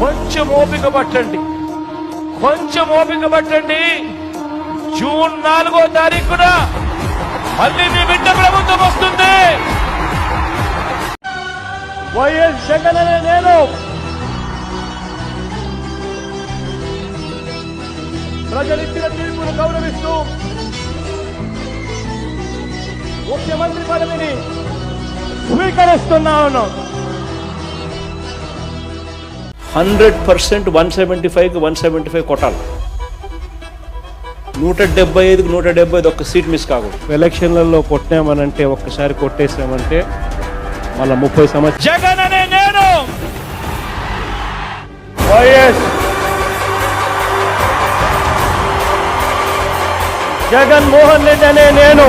కొంచెం ఓపిక పట్టండి. కొంచెం ఓపిక పట్టండి. జూన్ నాలుగో తారీఖున మళ్ళీ మీ బిడ్డ ప్రభుత్వం వస్తుంది. వైఎస్ జగన్ అనే నేను. ప్రజలిచ్చిన తీర్పును గౌరవిస్తూ ముఖ్యమంత్రి పదవిని స్వీకరిస్తున్నాను. హండ్రెడ్ పర్సెంట్ వన్ సెవెంటీ ఫైవ్కి వన్ సెవెంటీ ఫైవ్ కొట్టాలి. నూట డెబ్బై ఐదుకి నూట డెబ్బై ఐదు ఒక్క సీట్ మిస్ కాకూడదు. ఎలక్షన్లలో కొట్టామనంటే ఒక్కసారి కొట్టేసామంటే మళ్ళీ ముప్పై సంవత్సరాలు జగన్ అనే నేను! వైఎస్ జగన్మోహన్ రెడ్డి అనే నేను!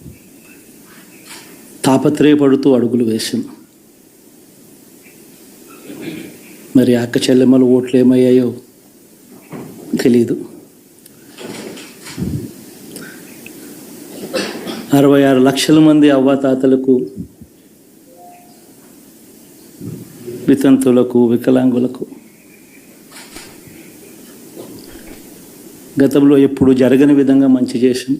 తాపత్రయపడుతూ అడుగులు వేసాం మరి అక్క చెల్లెమ్మల ఓట్లు ఏమయ్యాయో తెలీదు. అరవై ఆరు లక్షల మంది అవ్వాతాతలకు వితంతులకు వికలాంగులకు గతంలో ఎప్పుడు జరగని విధంగా మంచి చేసింది.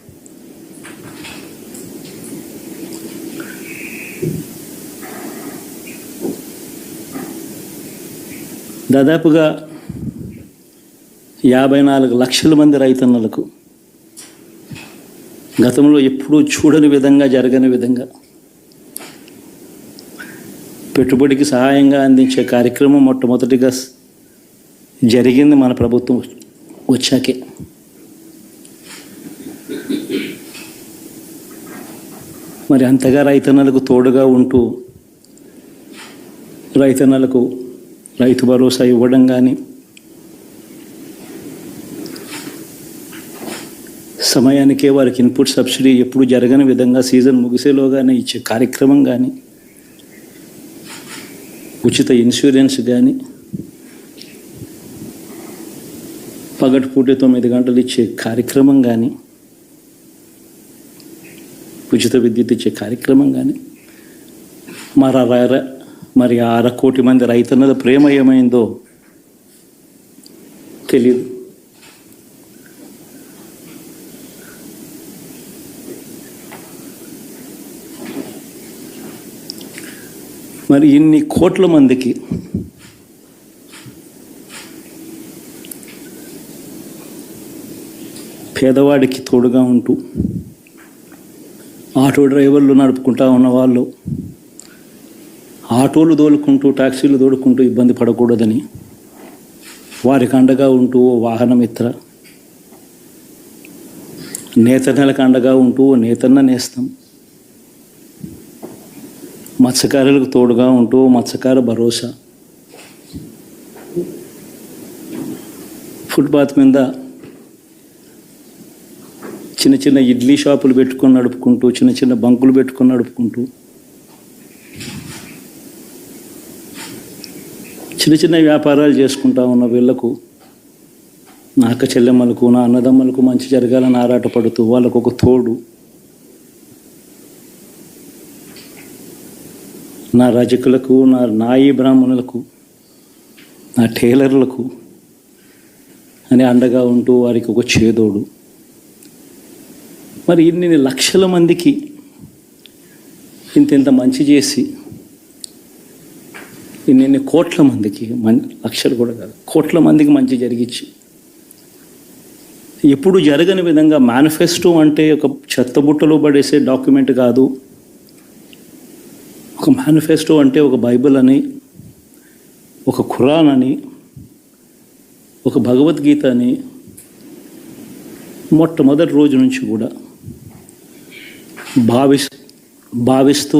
దాదాపుగా యాభై నాలుగు లక్షల మంది రైతన్నలకు గతంలో ఎప్పుడూ చూడని విధంగా జరగని విధంగా పెట్టుబడికి సహాయంగా అందించే కార్యక్రమం మొట్టమొదటిగా జరిగింది మన ప్రభుత్వం వచ్చాకే. మరి అంతగా రైతన్నలకు తోడుగా ఉంటూ రైతన్నలకు రైతు భరోసా ఇవ్వడం కానీ సమయానికే వారికి ఇన్పుట్ సబ్సిడీ ఎప్పుడు జరగని విధంగా సీజన్ ముగిసేలోగానే ఇచ్చే కార్యక్రమం కానీ ఉచిత ఇన్సూరెన్స్ కానీ పగటిపూట తొమ్మిది గంటలు ఇచ్చే కార్యక్రమం కానీ ఉచిత విద్యుత్ ఇచ్చే కార్యక్రమం కానీ మరి మరి ఆ అర కోటి మంది రైతన్నల ప్రేమ ఏమైందో తెలియదు మరి ఇన్ని కోట్ల మందికి పేదవాడికి తోడుగా ఉంటూ ఆటో డ్రైవర్లు నడుపుకుంటా ఉన్నవాళ్ళు ఆటోలు దోలుకుంటూ టాక్సీలు దోడుకుంటూ ఇబ్బంది పడకూడదని వారికి అండగా ఉంటూ ఓ వాహనమిత్ర. నేతన్నలకు అండగా ఉంటూ ఓ నేతన్న నేస్తాం. మత్స్యకారులకు తోడుగా ఉంటూ ఓ మత్స్యకార భరోసా. ఫుట్పాత్ మీద చిన్న చిన్న ఇడ్లీ షాపులు పెట్టుకొని నడుపుకుంటూ చిన్న చిన్న బంకులు పెట్టుకొని నడుపుకుంటూ చిన్న చిన్న వ్యాపారాలు చేసుకుంటా ఉన్న వీళ్ళకు నా అక్క చెల్లెమ్మలకు నా అన్నదమ్మలకు మంచి జరగాలని ఆరాటపడుతూ వాళ్ళకు ఒక తోడు. నా రజకులకు నా నాయి బ్రాహ్మణులకు నా టైలర్లకు అని అండగా ఉంటూ వారికి ఒక చేదోడు. మరి ఇన్ని లక్షల మందికి ఇంత ఇంత మంచి చేసి ఇన్ని కోట్ల మందికి మన్ లక్షలు కూడా కాదు. కోట్ల మందికి మంచి జరిగించి ఎప్పుడు జరగని విధంగా మేనిఫెస్టో అంటే ఒక చెత్తబుట్టలో పడేసే డాక్యుమెంట్ కాదు. ఒక మేనిఫెస్టో అంటే ఒక బైబిల్ అని ఒక ఖురాన్ అని ఒక భగవద్గీత అని మొట్టమొదటి రోజు నుంచి కూడా భావిస్ భావిస్తూ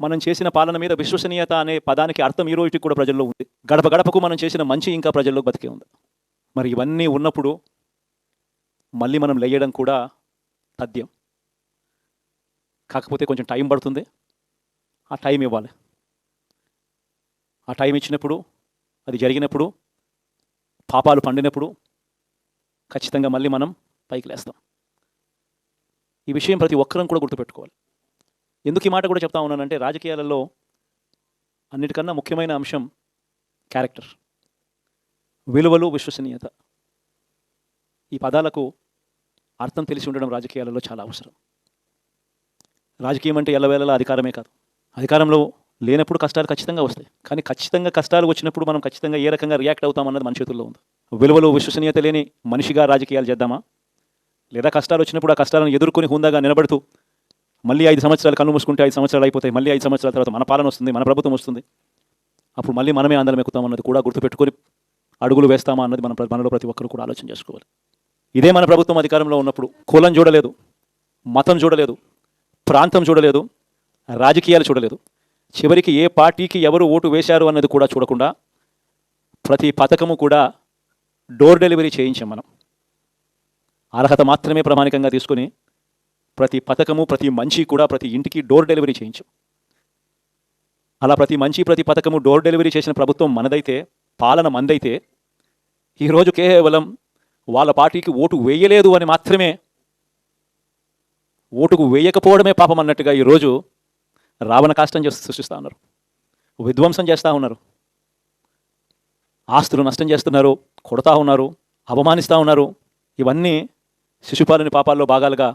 మనం చేసిన పాలన మీద విశ్వసనీయత అనే పదానికి అర్థం ఈ రోజుకి కూడా ప్రజల్లో ఉంది. గడప గడపకు మనం చేసిన మంచి ఇంకా ప్రజల్లో బతికే ఉంది. మరి ఇవన్నీ ఉన్నప్పుడు మళ్ళీ మనం లేయడం కూడా తథ్యం. కాకపోతే కొంచెం టైం పడుతుంది. ఆ టైం ఇవ్వాలి. ఆ టైం ఇచ్చినప్పుడు అది జరిగినప్పుడు పాపాలు పండినప్పుడు ఖచ్చితంగా మళ్ళీ మనం పైకి లేస్తాం. ఈ విషయం ప్రతి ఒక్కరం కూడా గుర్తుపెట్టుకోవాలి. ఎందుకు ఈ మాట కూడా చెప్తా ఉన్నానంటే రాజకీయాలలో అన్నిటికన్నా ముఖ్యమైన అంశం క్యారెక్టర్ విలువలు విశ్వసనీయత. ఈ పదాలకు అర్థం తెలిసి ఉండడం రాజకీయాలలో చాలా అవసరం. రాజకీయం అంటే ఎల్లవేళలా అధికారమే కాదు. అధికారంలో లేనప్పుడు కష్టాలు ఖచ్చితంగా వస్తాయి. కానీ ఖచ్చితంగా కష్టాలు వచ్చినప్పుడు మనం ఖచ్చితంగా ఏ రకంగా రియాక్ట్ అవుతామన్నది మన చేతుల్లో ఉంది. విలువలు విశ్వసనీయత లేని మనిషిగా రాజకీయాలు చేద్దామా? లేదా కష్టాలు వచ్చినప్పుడు ఆ కష్టాలను ఎదుర్కొని హుందాగా నిలబడుతూ మళ్ళీ ఐదు సంవత్సరాలు కన్ను మూసుకుంటే ఐదు సంవత్సరాలు అయిపోతాయి. మళ్ళీ ఐదు సంవత్సరాల తర్వాత మన పాలన వస్తుంది మన ప్రభుత్వం వస్తుంది. అప్పుడు మళ్ళీ మనమే ఆందోళన ఎక్కుతామన్నది కూడా గుర్తుపెట్టుకొని అడుగులు వేస్తామా అన్నది మన మనలో ప్రతి ఒక్కరు కూడా ఆలోచన చేసుకోవాలి. ఇదే మన ప్రభుత్వం అధికారంలో ఉన్నప్పుడు కులం చూడలేదు మతం చూడలేదు ప్రాంతం చూడలేదు రాజకీయాలు చూడలేదు. చివరికి ఏ పార్టీకి ఎవరు ఓటు వేశారు అన్నది కూడా చూడకుండా ప్రతి పథకము కూడా డోర్ డెలివరీ చేయించాం మనం. అర్హత మాత్రమే ప్రామాణికంగా తీసుకొని ప్రతి పథకము ప్రతి మంచి కూడా ప్రతి ఇంటికి డోర్ డెలివరీ చేయించు. అలా ప్రతి మంచి ప్రతి పథకము డోర్ డెలివరీ చేసిన ప్రభుత్వం మనదైతే పాలన మందైతే ఈరోజు కేవలం వాళ్ళ పార్టీకి ఓటు వేయలేదు అని మాత్రమే ఓటుకు వేయకపోవడమే పాపం అన్నట్టుగా ఈరోజు రావణ కాష్టం చేస్తూ సృష్టిస్తూ ఉన్నారు. విధ్వంసం చేస్తూ ఉన్నారు. ఆస్తులు నష్టం చేస్తున్నారు కొడతా ఉన్నారు అవమానిస్తూ ఉన్నారు. ఇవన్నీ శిశుపాలని పాపాల్లో భాగాలుగా